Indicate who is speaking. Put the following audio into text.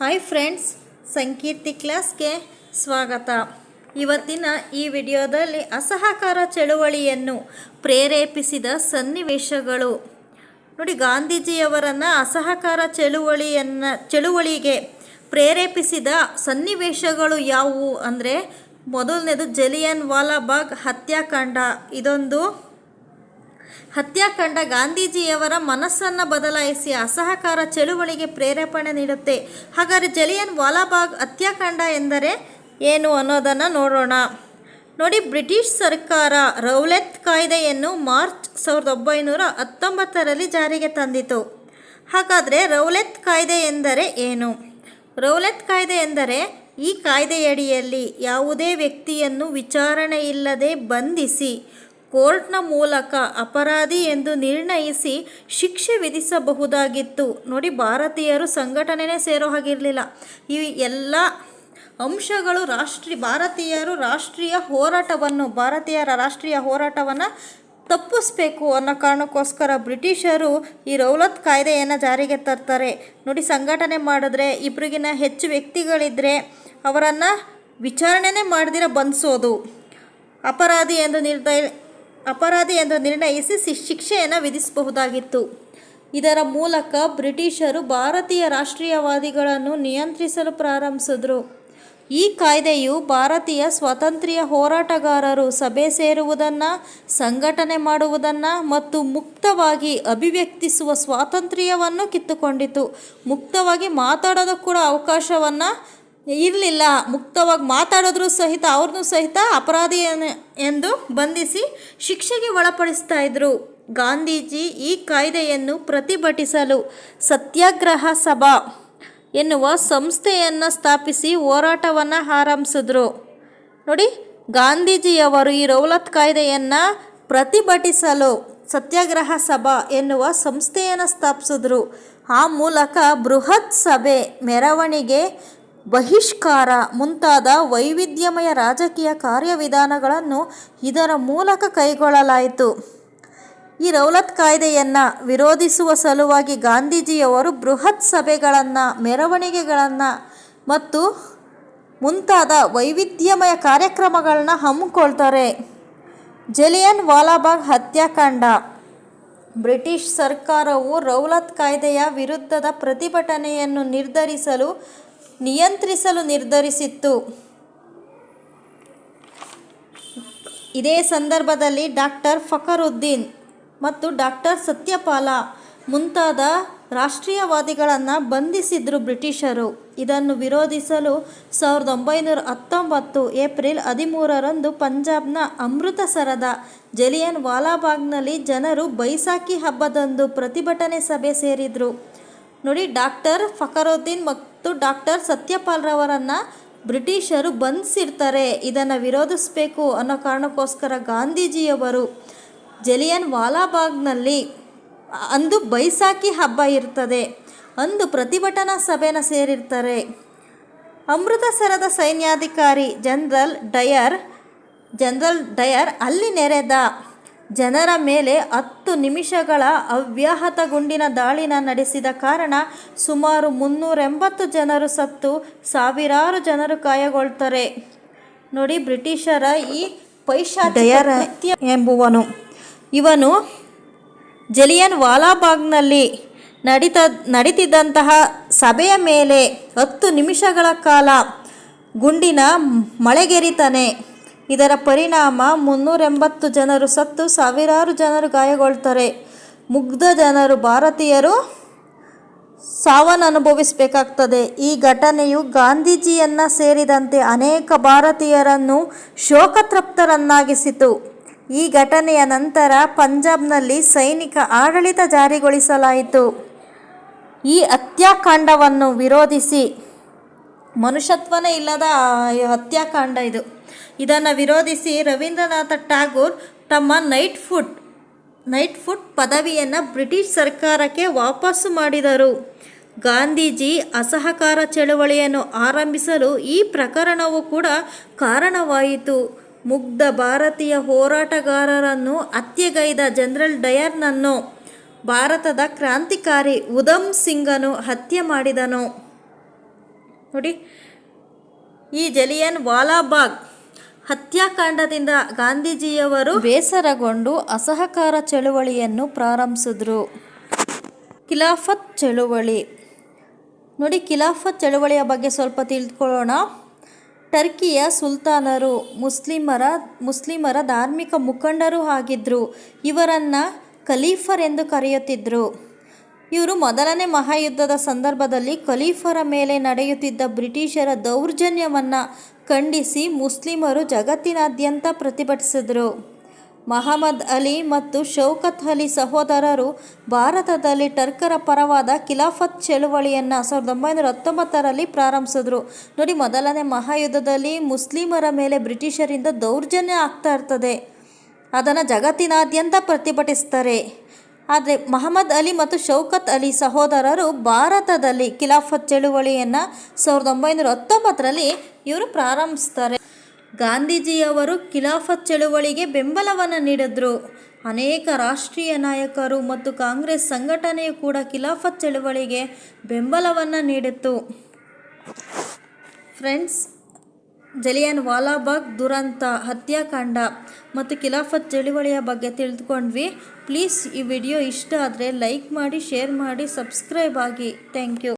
Speaker 1: Hi friends ಸಂಕೀರ್ತಿ ಕ್ಲಾಸ್ಗೆ ಸ್ವಾಗತ. ಇವತ್ತಿನ ಈ ವಿಡಿಯೋದಲ್ಲಿ ಅಸಹಕಾರ ಚಳುವಳಿಯನ್ನು ಪ್ರೇರೇಪಿಸಿದ ಸನ್ನಿವೇಶಗಳು. ನೋಡಿ ಗಾಂಧೀಜಿಯವರನ್ನು ಅಸಹಕಾರ ಚಳುವಳಿಯನ್ನು, ಚಳುವಳಿಗೆ ಪ್ರೇರೇಪಿಸಿದ ಸನ್ನಿವೇಶಗಳು ಯಾವುವು ಅಂದರೆ ಮೊದಲನೇದು ಜಲಿಯನ್ ವಾಲಾಬಾಗ್ ಹತ್ಯಾಕಾಂಡ. ಇದೊಂದು ಹತ್ಯಾಕಾಂಡ ಗಾಂಧೀಜಿಯವರ ಮನಸ್ಸನ್ನು ಬದಲಾಯಿಸಿ ಅಸಹಕಾರ ಚಳುವಳಿಗೆ ಪ್ರೇರೇಪಣೆ ನೀಡುತ್ತೆ. ಹಾಗಾದರೆ ಜಲಿಯನ್ ವಾಲಾಬಾಗ್ ಹತ್ಯಾಕಾಂಡ ಎಂದರೆ ಏನು ಅನ್ನೋದನ್ನು ನೋಡೋಣ. ನೋಡಿ, ಬ್ರಿಟಿಷ್ ಸರ್ಕಾರ ರೌಲೆತ್ ಕಾಯ್ದೆಯನ್ನು ಮಾರ್ಚ್ ಸಾವಿರದ ಒಂಬೈನೂರ ಹತ್ತೊಂಬತ್ತರಲ್ಲಿ ಜಾರಿಗೆ ತಂದಿತು. ಹಾಗಾದರೆ ರೌಲೆತ್ ಕಾಯ್ದೆ ಎಂದರೆ ಏನು? ರೌಲೆತ್ ಕಾಯ್ದೆ ಎಂದರೆ ಈ ಕಾಯ್ದೆಯಡಿಯಲ್ಲಿ ಯಾವುದೇ ವ್ಯಕ್ತಿಯನ್ನು ವಿಚಾರಣೆ ಇಲ್ಲದೆ ಬಂಧಿಸಿ ಕೋರ್ಟ್ನ ಮೂಲಕ ಅಪರಾಧಿ ಎಂದು ನಿರ್ಣಯಿಸಿ ಶಿಕ್ಷೆ ವಿಧಿಸಬಹುದಾಗಿತ್ತು. ನೋಡಿ, ಭಾರತೀಯರು ಸಂಘಟನೆನೇ ಸೇರೋ ಹಾಗಿರಲಿಲ್ಲ. ಈ ಎಲ್ಲ ಅಂಶಗಳು ರಾಷ್ಟ್ರೀಯ ಭಾರತೀಯರು ರಾಷ್ಟ್ರೀಯ ಹೋರಾಟವನ್ನು, ಭಾರತೀಯರ ರಾಷ್ಟ್ರೀಯ ಹೋರಾಟವನ್ನು ತಪ್ಪಿಸ್ಬೇಕು ಅನ್ನೋ ಕಾರಣಕ್ಕೋಸ್ಕರ ಬ್ರಿಟಿಷರು ಈ ರೌಲತ್ ಕಾಯ್ದೆಯನ್ನು ಜಾರಿಗೆ ತರ್ತಾರೆ. ನೋಡಿ, ಸಂಘಟನೆ ಮಾಡಿದ್ರೆ ಇಬ್ಬರಿಗಿನ ಹೆಚ್ಚು ವ್ಯಕ್ತಿಗಳಿದ್ದರೆ ಅವರನ್ನು ವಿಚಾರಣೆನೇ ಮಾಡ್ದಿರ ಬಂಧಿಸೋದು ಅಪರಾಧಿ ಎಂದು ನಿರ್ಣಯ ಅಪರಾಧಿ ಎಂದು ನಿರ್ಣಯಿಸಿ ಶಿಕ್ಷೆಯನ್ನು ವಿಧಿಸಬಹುದಾಗಿತ್ತು. ಇದರ ಮೂಲಕ ಬ್ರಿಟಿಷರು ಭಾರತೀಯ ರಾಷ್ಟ್ರೀಯವಾದಿಗಳನ್ನು ನಿಯಂತ್ರಿಸಲು ಪ್ರಾರಂಭಿಸಿದ್ರು. ಈ ಕಾಯ್ದೆಯು ಭಾರತೀಯ ಸ್ವಾತಂತ್ರ್ಯ ಹೋರಾಟಗಾರರು ಸಭೆ ಸೇರುವುದನ್ನು, ಸಂಘಟನೆ ಮಾಡುವುದನ್ನು ಮತ್ತು ಮುಕ್ತವಾಗಿ ಅಭಿವ್ಯಕ್ತಿಸುವ ಸ್ವಾತಂತ್ರ್ಯವನ್ನು ಕಿತ್ತುಕೊಂಡಿತು. ಮುಕ್ತವಾಗಿ ಮಾತಾಡೋದಕ್ಕೆ ಕೂಡ ಅವಕಾಶವನ್ನು ಇರಲಿಲ್ಲ. ಮುಕ್ತವಾಗಿ ಮಾತಾಡಿದ್ರು ಸಹಿತ, ಅವ್ರನ್ನೂ ಸಹಿತ ಅಪರಾಧಿ ಎಂದು ಬಂಧಿಸಿ ಶಿಕ್ಷೆಗೆ ಒಳಪಡಿಸ್ತಾ ಇದ್ರು. ಗಾಂಧೀಜಿ ಈ ಕಾಯ್ದೆಯನ್ನು ಪ್ರತಿಭಟಿಸಲು ಸತ್ಯಾಗ್ರಹ ಸಭಾ ಎನ್ನುವ ಸಂಸ್ಥೆಯನ್ನು ಸ್ಥಾಪಿಸಿ ಹೋರಾಟವನ್ನು ಆರಂಭಿಸಿದ್ರು. ನೋಡಿ, ಗಾಂಧೀಜಿಯವರು ಈ ರೌಲತ್ ಕಾಯ್ದೆಯನ್ನು ಪ್ರತಿಭಟಿಸಲು ಸತ್ಯಾಗ್ರಹ ಸಭಾ ಎನ್ನುವ ಸಂಸ್ಥೆಯನ್ನು ಸ್ಥಾಪಿಸಿದ್ರು. ಆ ಮೂಲಕ ಬೃಹತ್ ಸಭೆ, ಮೆರವಣಿಗೆ ಬಹಿಷ್ಕಾರ ಮುಂತಾದ ವೈವಿಧ್ಯಮಯ ರಾಜಕೀಯ ಕಾರ್ಯವಿಧಾನಗಳನ್ನು ಇದರ ಮೂಲಕ ಕೈಗೊಳ್ಳಲಾಯಿತು. ಈ ರೌಲತ್ ಕಾಯ್ದೆಯನ್ನು ವಿರೋಧಿಸುವ ಸಲುವಾಗಿ ಗಾಂಧೀಜಿಯವರು ಬೃಹತ್ ಸಭೆಗಳನ್ನು, ಮೆರವಣಿಗೆಗಳನ್ನು ಮತ್ತು ಮುಂತಾದ ವೈವಿಧ್ಯಮಯ ಕಾರ್ಯಕ್ರಮಗಳನ್ನ ಹಮ್ಮಿಕೊಳ್ತಾರೆ. ಜಲಿಯನ್ ವಾಲಾಬಾಗ್ ಹತ್ಯಾಕಾಂಡ. ಬ್ರಿಟಿಷ್ ಸರ್ಕಾರವು ರೌಲತ್ ಕಾಯ್ದೆಯ ವಿರುದ್ಧದ ಪ್ರತಿಭಟನೆಯನ್ನು ನಿರ್ಧರಿಸಲು ನಿಯಂತ್ರಿಸಲು ನಿರ್ಧರಿಸಿತ್ತು. ಇದೇ ಸಂದರ್ಭದಲ್ಲಿ ಡಾಕ್ಟರ್ ಫಕರುದ್ದೀನ್ ಮತ್ತು ಡಾಕ್ಟರ್ ಸತ್ಯಪಾಲ ಮುಂತಾದ ರಾಷ್ಟ್ರೀಯವಾದಿಗಳನ್ನು ಬಂಧಿಸಿದ್ರು ಬ್ರಿಟಿಷರು. ಇದನ್ನು ವಿರೋಧಿಸಲು ಸಾವಿರದ ಒಂಬೈನೂರ ಹತ್ತೊಂಬತ್ತು ಏಪ್ರಿಲ್ ಹದಿಮೂರರಂದು ಪಂಜಾಬ್ನ ಅಮೃತಸರದ ಜಲಿಯನ್ ವಾಲಾಬಾಗ್ನಲ್ಲಿ ಜನರು ಬೈಸಾಖಿ ಹಬ್ಬದಂದು ಪ್ರತಿಭಟನೆ ಸಭೆ ಸೇರಿದರು. ನೋಡಿ, ಡಾಕ್ಟರ್ ಫಕರುದ್ದೀನ್ ಮತ್ತು ಡಾಕ್ಟರ್ ಸತ್ಯಪಾಲ್ರವರನ್ನು ಬ್ರಿಟಿಷರು ಬಂಧಿಸಿರ್ತಾರೆ. ಇದನ್ನು ವಿರೋಧಿಸಬೇಕು ಅನ್ನೋ ಕಾರಣಕ್ಕೋಸ್ಕರ ಗಾಂಧೀಜಿಯವರು ಜಲಿಯನ್ ವಾಲಾಬಾಗ್ನಲ್ಲಿ ಅಂದು ಬೈಸಾಖಿ ಹಬ್ಬ ಇರ್ತದೆ. ಅಂದು ಪ್ರತಿಭಟನಾ ಸಭೆನ ಸೇರಿರ್ತಾರೆ. ಅಮೃತಸರದ ಸೈನ್ಯಾಧಿಕಾರಿ ಜನರಲ್ ಡಯರ್ ಜನರಲ್ ಡಯರ್ ಅಲ್ಲಿ ನೆರೆದ ಜನರ ಮೇಲೆ ಹತ್ತು ನಿಮಿಷಗಳ ಅವ್ಯಾಹತ ಗುಂಡಿನ ದಾಳಿನ ನಡೆಸಿದ ಕಾರಣ ಸುಮಾರು ಮುನ್ನೂರೆಂಬತ್ತು ಜನರು ಸತ್ತು ಸಾವಿರಾರು ಜನರು ಕಾಯಗೊಳ್ತಾರೆ ನೋಡಿ ಬ್ರಿಟಿಷರ ಈ ಪೈಶಾ ಕೃತ್ಯ ಎಂಬುವನು. ಇವನು ಜಲಿಯನ್ ವಾಲಾಬಾಗ್ನಲ್ಲಿ ನಡೀತ ನಡೀತಿದ್ದಂತಹ ಸಭೆಯ ಮೇಲೆ ಹತ್ತು ನಿಮಿಷಗಳ ಕಾಲ ಗುಂಡಿನ ಮಳೆಗೆರಿತಾನೆ. ಇದರ ಪರಿಣಾಮ ಮುನ್ನೂರೆಂಬತ್ತು ಜನರು ಸತ್ತು, ಸಾವಿರಾರು ಜನರು ಗಾಯಗೊಳ್ತಾರೆ. ಮುಗ್ಧ ಜನರು ಭಾರತೀಯರು ಸಾವನ್ನು ಅನುಭವಿಸಬೇಕಾಗ್ತದೆ ಈ ಘಟನೆಯು ಗಾಂಧೀಜಿಯನ್ನ ಸೇರಿದಂತೆ ಅನೇಕ ಭಾರತೀಯರನ್ನು ಶೋಕತೃಪ್ತರನ್ನಾಗಿಸಿತು. ಈ ಘಟನೆಯ ನಂತರ ಪಂಜಾಬ್ನಲ್ಲಿ ಸೈನಿಕ ಆಡಳಿತ ಜಾರಿಗೊಳಿಸಲಾಯಿತು. ಈ ಹತ್ಯಾಕಾಂಡವನ್ನು ವಿರೋಧಿಸಿ ಮನುಷ್ಯತ್ವನೇ ಇಲ್ಲದ ಹತ್ಯಾಕಾಂಡ ಇದು. ಇದನ್ನು ವಿರೋಧಿಸಿ ರವೀಂದ್ರನಾಥ ಟ್ಯಾಗೂರ್ ತಮ್ಮ ನೈಟ್ ಫುಡ್ ನೈಟ್ ಫುಡ್ ಪದವಿಯನ್ನು ಬ್ರಿಟಿಷ್ ಸರ್ಕಾರಕ್ಕೆ ವಾಪಸ್ಸು ಮಾಡಿದರು. ಗಾಂಧೀಜಿ ಅಸಹಕಾರ ಚಳುವಳಿಯನ್ನು ಆರಂಭಿಸಲು ಈ ಪ್ರಕರಣವು ಕೂಡ ಕಾರಣವಾಯಿತು. ಮುಗ್ಧ ಭಾರತೀಯ ಹೋರಾಟಗಾರರನ್ನು ಹತ್ಯೆಗೈದ ಜನರಲ್ ಡಯರ್ನನ್ನು ಭಾರತದ ಕ್ರಾಂತಿಕಾರಿ ಉಧಮ್ ಸಿಂಗನು ಹತ್ಯೆ ಮಾಡಿದನು. ನೋಡಿ, ಈ ಜಲಿಯನ್ ವಾಲಾಬಾಗ್ ಹತ್ಯಾಕಾಂಡದಿಂದ ಗಾಂಧೀಜಿಯವರು ಬೇಸರಗೊಂಡು ಅಸಹಕಾರ ಚಳುವಳಿಯನ್ನು ಪ್ರಾರಂಭಿಸಿದ್ರು. ಖಿಲಾಫತ್ ಚಳುವಳಿ. ನೋಡಿ, ಖಿಲಾಫತ್ ಚಳುವಳಿಯ ಬಗ್ಗೆ ಸ್ವಲ್ಪ ತಿಳಿದುಕೊಳ್ಳೋಣ ಟರ್ಕಿಯ ಸುಲ್ತಾನರು ಮುಸ್ಲಿಮರ ಮುಸ್ಲಿಮರ ಧಾರ್ಮಿಕ ಮುಖಂಡರು ಆಗಿದ್ದರು ಇವರನ್ನು ಖಲೀಫರ್ ಎಂದು ಕರೆಯುತ್ತಿದ್ದರು ಇವರು ಮೊದಲನೇ ಮಹಾಯುದ್ಧದ ಸಂದರ್ಭದಲ್ಲಿ ಖಲೀಫರ ಮೇಲೆ ನಡೆಯುತ್ತಿದ್ದ ಬ್ರಿಟಿಷರ ದೌರ್ಜನ್ಯವನ್ನು ಖಂಡಿಸಿ ಮುಸ್ಲಿಮರು ಜಗತ್ತಿನಾದ್ಯಂತ ಪ್ರತಿಭಟಿಸಿದರು. ಮಹಮ್ಮದ್ ಅಲಿ ಮತ್ತು ಶೌಕತ್ ಅಲಿ ಸಹೋದರರು ಭಾರತದಲ್ಲಿ ಟರ್ಕರ ಪರವಾದ ಖಿಲಾಫತ್ ಚಳುವಳಿಯನ್ನು ಸಾವಿರದ ಒಂಬೈನೂರ ಹತ್ತೊಂಬತ್ತರಲ್ಲಿ ಪ್ರಾರಂಭಿಸಿದ್ರು. ನೋಡಿ, ಮೊದಲನೇ ಮಹಾಯುದ್ಧದಲ್ಲಿ ಮುಸ್ಲಿಮರ ಮೇಲೆ ಬ್ರಿಟಿಷರಿಂದ ದೌರ್ಜನ್ಯ ಆಗ್ತಾ ಇರ್ತದೆ. ಅದನ್ನು ಜಗತ್ತಿನಾದ್ಯಂತ ಪ್ರತಿಭಟಿಸ್ತಾರೆ. ಆದರೆ ಮಹಮ್ಮದ್ ಅಲಿ ಮತ್ತು ಶೌಕತ್ ಅಲಿ ಸಹೋದರರು ಭಾರತದಲ್ಲಿ ಖಿಲಾಫತ್ ಚಳುವಳಿಯನ್ನು ಸಾವಿರದ ಒಂಬೈನೂರ ಹತ್ತೊಂಬತ್ತರಲ್ಲಿ ಇವರು ಪ್ರಾರಂಭಿಸ್ತಾರೆ. ಗಾಂಧೀಜಿಯವರು ಖಿಲಾಫತ್ ಚಳುವಳಿಗೆ ಬೆಂಬಲವನ್ನು ನೀಡಿದ್ರು. ಅನೇಕ ರಾಷ್ಟ್ರೀಯ ನಾಯಕರು ಮತ್ತು ಕಾಂಗ್ರೆಸ್ ಸಂಘಟನೆಯು ಕೂಡ ಖಿಲಾಫತ್ ಚಳುವಳಿಗೆ ಬೆಂಬಲವನ್ನು ನೀಡಿತ್ತು. ಫ್ರೆಂಡ್ಸ್, ಜಲಿಯನ್ ವಾಲಾಬಾಗ್ ದುರಂತ ಹತ್ಯಾಕಾಂಡ. ಮತ್ತು ಖಿಲಾಫತ್ ಚಳುವಳಿಯ ಬಗ್ಗೆ ತಿಳಿದುಕೊಂಡ್ವಿ. ಪ್ಲೀಸ್ ಈ ವಿಡಿಯೋ ಇಷ್ಟ ಆದರೆ ಲೈಕ್ ಮಾಡಿ, ಶೇರ್ ಮಾಡಿ, ಸಬ್ಸ್ಕ್ರೈಬ್ ಆಗಿ. Thank you.